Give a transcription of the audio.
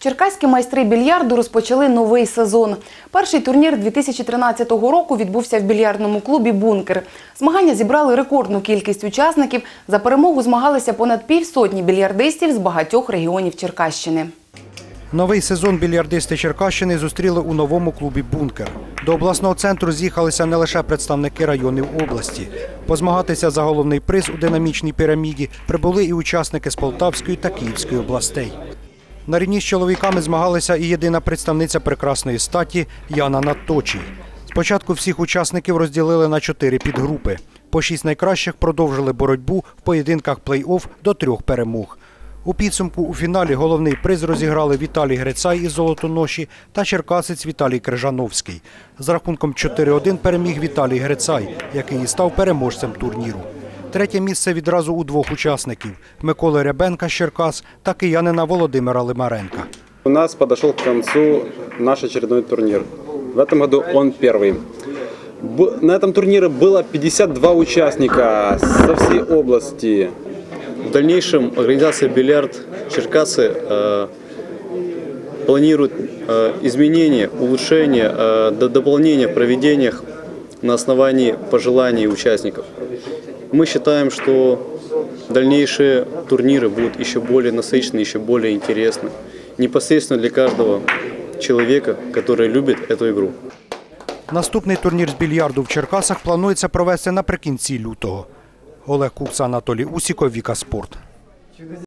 Черкаські майстри більярду розпочали новий сезон. Перший турнір 2013 року відбувся в більярдному клубі Бункер. Змагання зібрали рекордну кількість учасників. За перемогу змагалися понад півсотні більярдистів з багатьох регіонів Черкащини. Новий сезон більярдисти Черкащини зустріли у новому клубі Бункер. До обласного центру з'їхалися не лише представники районів області. Позмагатися за головний приз у динамічній піраміді прибули і учасники з Полтавської та Київської областей. На рівні з чоловіками змагалася і єдина представниця прекрасної статі Яна Надточій. Спочатку всіх учасників розділили на чотири підгрупи. По шість найкращих продовжили боротьбу в поєдинках плей-офф до трьох перемог. У підсумку у фіналі головний приз розіграли Віталій Грицай із Золотоноші та черкасець Віталій Крижановський. З рахунком 4-1 переміг Віталій Грицай, який і став переможцем турніру. Третє місце відразу у двох учасників – Миколи Рябенка з Черкас та киянина Володимира Лимаренка. У нас подошел к концу наш очередной турнир. В этом году он первый. Б- На этом турнире было 52 участника со всей области. В дальнейшем организация «Бильярд Черкасы» э, планирует э, изменения, улучшения, э, до- дополнения в проведениях на основании пожеланий участников. Мы считаем, что дальнейшие турниры будут еще более насыщенны, еще более интересны. Непосредственно для каждого человека, который любит эту игру. Наступний турнір з більярду в Черкасах планується провести наприкінці лютого. Олег Кукса, Анатолій Усіков, Віка Спорт.